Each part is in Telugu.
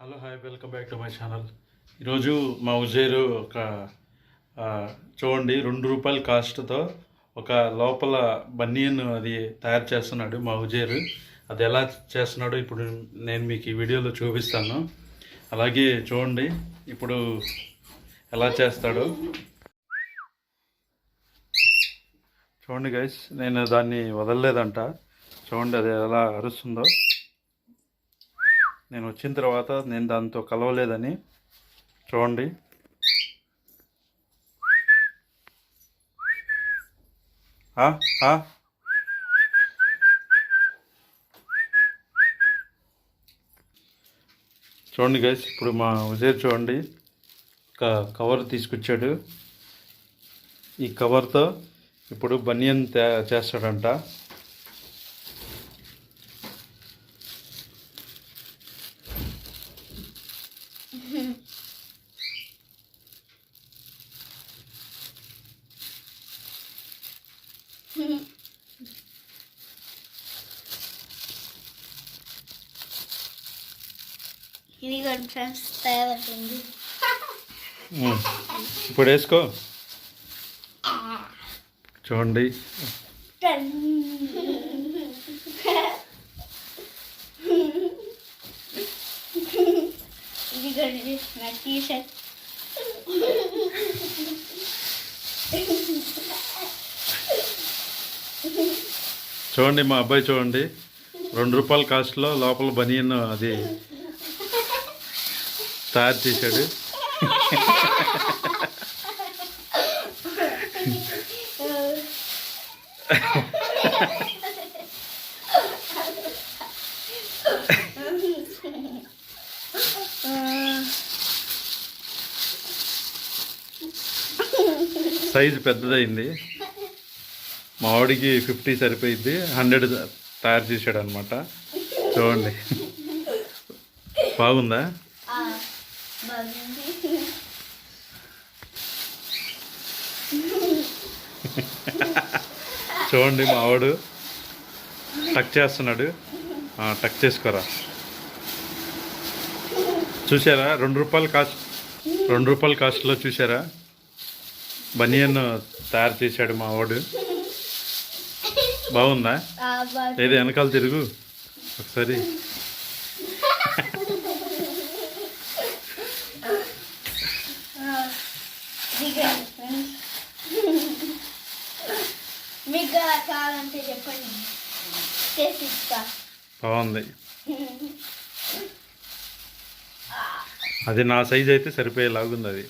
Hello hi welcome back to my channel ఈరోజు మా ఉజేరు ఒక చూడండి రెండు రూపాయల కాస్ట్తో ఒక లోపల బనియన్ అది తయారు చేస్తున్నాడు మా ఉజేరు అది ఎలా చేస్తున్నాడో ఇప్పుడు నేను మీకు ఈ వీడియోలో చూపిస్తాను. అలాగే చూడండి ఇప్పుడు ఎలా చేస్తాడో. చూడండి గైస్ నేను దాన్ని వదలలేదంట. చూడండి అది ఎలా అరుస్తుందో. నేను వచ్చిన తర్వాత నేను దాంతో కలవలేదని చూడండి. చూడండి గైస్ ఇప్పుడు మా ఉజేర్ చూడండి ఒక కవర్ తీసుకొచ్చాడు. ఈ కవర్తో ఇప్పుడు బనియన్ తే చేస్తాడంట. ఇది కూడా ఫ్రెండ్స్ తయారవుతుంది ఉమ్. ఇప్పుడు వేసుకో చూడండి టన్. ఇది కూడా నా టీ షర్ట్ చూడండి మా అబ్బాయి చూడండి. రెండు రూపాయల కాస్ట్లో లోపల బనియన్ అది తయారు చేశాడు. సైజు పెద్దదైంది. మా వాడికి ఫిఫ్టీ సరిపోయింది హండ్రెడ్ తయారు చేశాడు అనమాట చూడండి. బాగుందా? చూడండి మా వాడు టక్ చేస్తున్నాడు. టక్ చేసుకోరా. చూసారా రెండు రూపాయల కాస్ట్ రెండు రూపాయల కాస్ట్లో చూసారా బనియన్ తయారు చేశాడు మా వాడు బాగుందా? ఏది వెనకాల తిరుగు. ఒకసారి. దిగండి ఫ్రెండ్స్ మీకు కూడా కావాలంటే చెప్పండి. చేసి ఇస్తా. బాగుంది. అది నా సైజ్ అయితే సరిపోయేలాగుంది అది.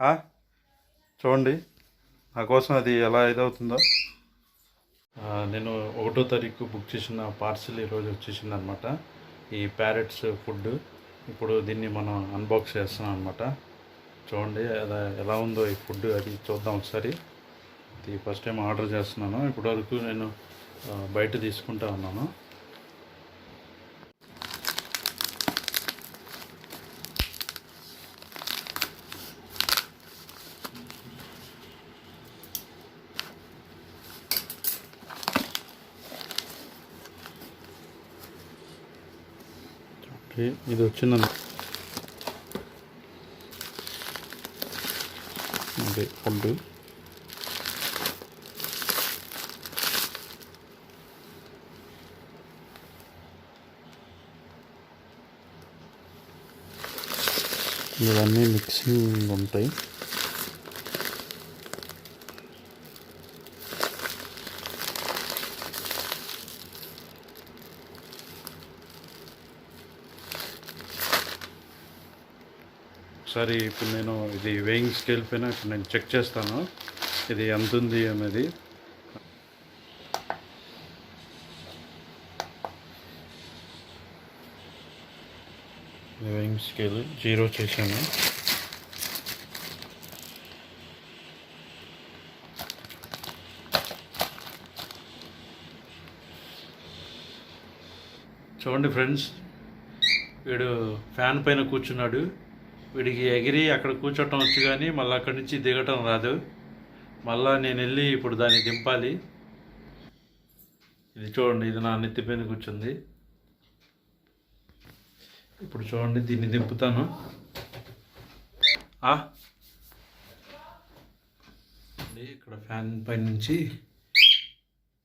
ఆ. చూడండి నా కోసం అది ఎలా ఇదవుతుందో. నేను ఒకటో తారీఖు బుక్ చేసిన పార్సిల్ ఈరోజు వచ్చేసింది అనమాట ఈ ప్యారెట్స్ ఫుడ్ ఇప్పుడు దీన్ని మనం అన్బాక్స్ చేస్తున్నాం అనమాట చూడండి అది ఎలా ఉందో ఈ ఫుడ్ అది చూద్దాం ఒకసారి. ఇది ఫస్ట్ టైం ఆర్డర్ చేస్తున్నాను. ఇప్పటివరకు నేను బయట తీసుకుంటా ఉన్నాను. ఓకే ఇది వచ్చిందండి. ఫుడ్. ఇవన్నీ మిక్సింగ్ ఉంటాయి. ఒకసారి ఇప్పుడు నేను ఇది వేయింగ్ స్కేల్ పైన నేను చెక్ చేస్తాను. ఇది ఎంత ఉంది అనేది. స్కేల్ జీరో చేశాను. చూడండి ఫ్రెండ్స్ వీడు ఫ్యాన్ పైన కూర్చున్నాడు. వీడికి ఎగిరి అక్కడ కూర్చోటం వచ్చు కానీ మళ్ళీ అక్కడి నుంచి దిగటం రాదు. మళ్ళా నేను వెళ్ళి ఇప్పుడు దాన్ని దింపాలి. ఇది చూడండి ఇది నా నెత్తి పైన కూర్చుంది. ఇప్పుడు చూడండి దీన్ని దింపుతాను. ఇక్కడ ఫ్యాన్ పై నుంచి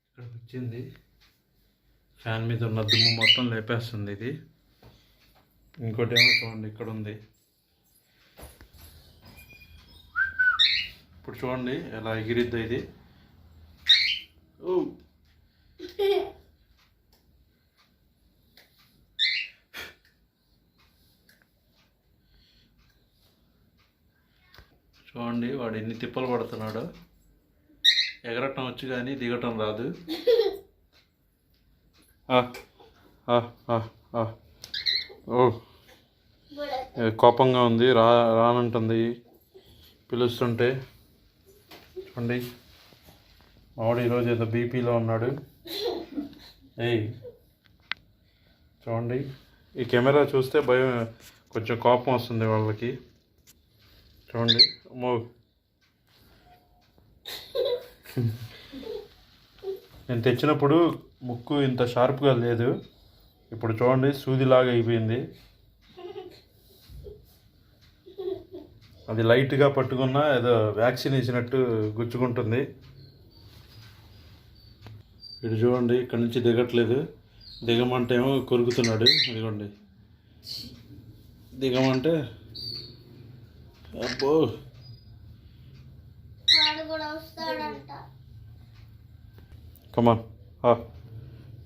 ఇక్కడ వచ్చింది. ఫ్యాన్ మీద ఉన్న దుమ్ము మొత్తం లేపేస్తుంది ఇది. ఇంకోటి ఏమో చూడండి ఇక్కడ ఉంది. ఇప్పుడు చూడండి ఎలా ఎగిరిద్దో ఇది. ఓ. చూడండి వాడు ఎన్ని తిప్పలు పడుతున్నాడు. ఎగరటం వచ్చు కానీ దిగటం రాదు. ఓ. కోపంగా ఉంది రా రానంటుంది. పిలుస్తుంటే. చూడండి. మావాడు ఈరోజు ఏదో బీపీలో ఉన్నాడు. ఏయ్. చూడండి. ఈ కెమెరా చూస్తే భయం కొంచెం కోపం వస్తుంది వాళ్ళకి. చూడండి. నేను తెచ్చినప్పుడు ముక్కు ఇంత షార్ప్గా లేదు. ఇప్పుడు చూడండి సూదిలాగా అయిపోయింది. అది లైట్గా పట్టుకున్నా ఏదో వ్యాక్సిన్ ఇచ్చినట్టు గుచ్చుకుంటుంది. ఇటు చూడండి ఇక్కడ నుంచి దిగట్లేదు. దిగమంటే ఏమో కొరుకుతున్నాడు. ఇదిగోండి. దిగమంటే అబ్బో! కూడా వస్తాడంట.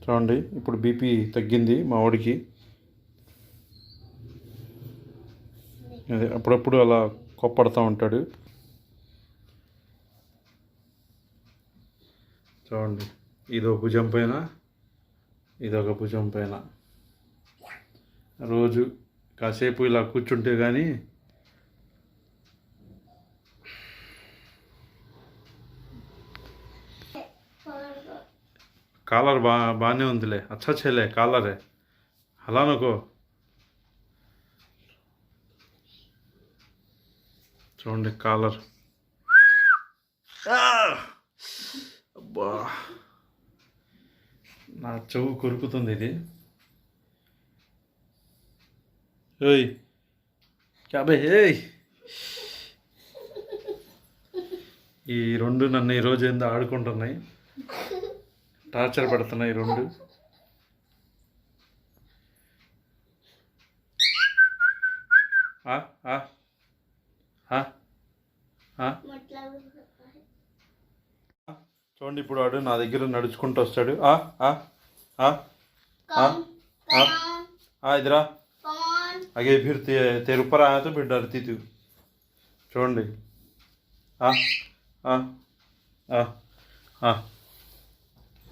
చూడండి ఇప్పుడు బీపీ తగ్గింది మా వాడికి. అదే అప్పుడప్పుడు అలా కొప్పడుతూ ఉంటాడు. చూడండి ఇదో భుజం పైన ఇదొక భుజం పైన. రోజు కాసేపు ఇలా కూర్చుంటే కానీ కాలర్ బా బాగానే ఉందిలే. అచ్చా కాలరే. అలా అనుకో. చూడండి కాలర్. అబ్బా! నా చెవు కొరుకుతుంది ఇది. ఏయ్! క్యాబే ఏయ్! ఈ రెండు నన్ను ఈరోజు ఏందో ఆడుకుంటున్నాయి. టార్చర్ పెడుతున్నాయి ఈ రెండు ఆ, ఆ, ఆ, ఆ. మొట్లా చూడండి ఇప్పుడు వాడు నా దగ్గర నడుచుకుంటూ వస్తాడు ఆ ఆ ఆ కమ్ ఆ? కమ్ ఆ ఇదిరా కమ్ आगे फिर ते, तेरे ऊपर आया तो फिर डरती थी చూడండి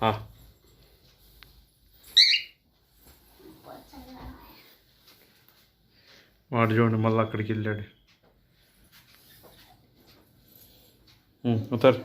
ఆ ఆ ఆ ఆ ఆ వాడు చూడండి మళ్ళీ అక్కడికి వెళ్ళాడు ఉమ్, ఉతర్